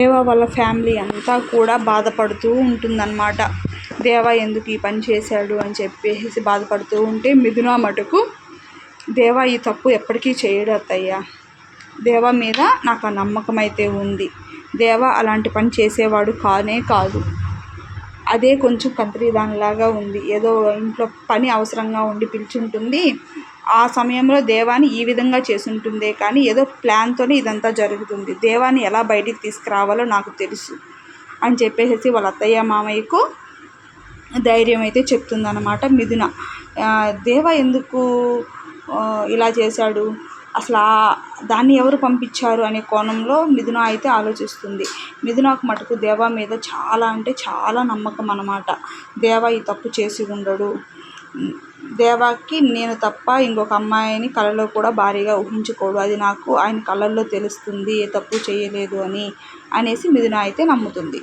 దేవా వాళ్ళ ఫ్యామిలీ అంతా కూడా బాధపడుతూ ఉంటుందన్నమాట. దేవా ఎందుకు ఈ పని చేశాడు అని చెప్పేసి బాధపడుతూ ఉంటే మిథున మటుకు దేవా ఈ తప్పు ఎప్పటికీ చేయడు అత్తయ్య దేవా మీద నాకు ఆ నమ్మకం అయితే ఉంది. దేవా అలాంటి పని చేసేవాడు కానే కాదు. అదే కొంచెం కంత్రి దానిలాగా ఉంది. ఏదో ఇంట్లో పని అవసరంగా ఉండి పిలిచి ఉంటుంది. ఆ సమయంలో దేవాని ఈ విధంగా చేసుంటుందే కానీ ఏదో ప్లాన్తోనే ఇదంతా జరుగుతుంది. దేవాన్ని ఎలా బయటికి తీసుకురావాలో నాకు తెలుసు అని చెప్పేసి వాళ్ళ అత్తయ్య మామయ్యకు ధైర్యం అయితే చెప్తుందన్నమాట. మిథున దేవ ఎందుకు ఇలా చేశాడు? అసలు దాన్ని ఎవరు పంపించారు అనే కోణంలో మిథున అయితే ఆలోచిస్తుంది. మిథునకు మటుకు దేవా మీద చాలా అంటే చాలా నమ్మకం అన్నమాట. దేవా ఈ తప్పు చేసి ఉండడు. దేవాకి నేను తప్ప ఇంకొక అమ్మాయిని కలలో కూడా భారీగా ఊహించుకోడు. అది నాకు ఆయన కళల్లో తెలుస్తుంది ఏ తప్పు చేయలేదు అని అనేసి మిథున అయితే నమ్ముతుంది.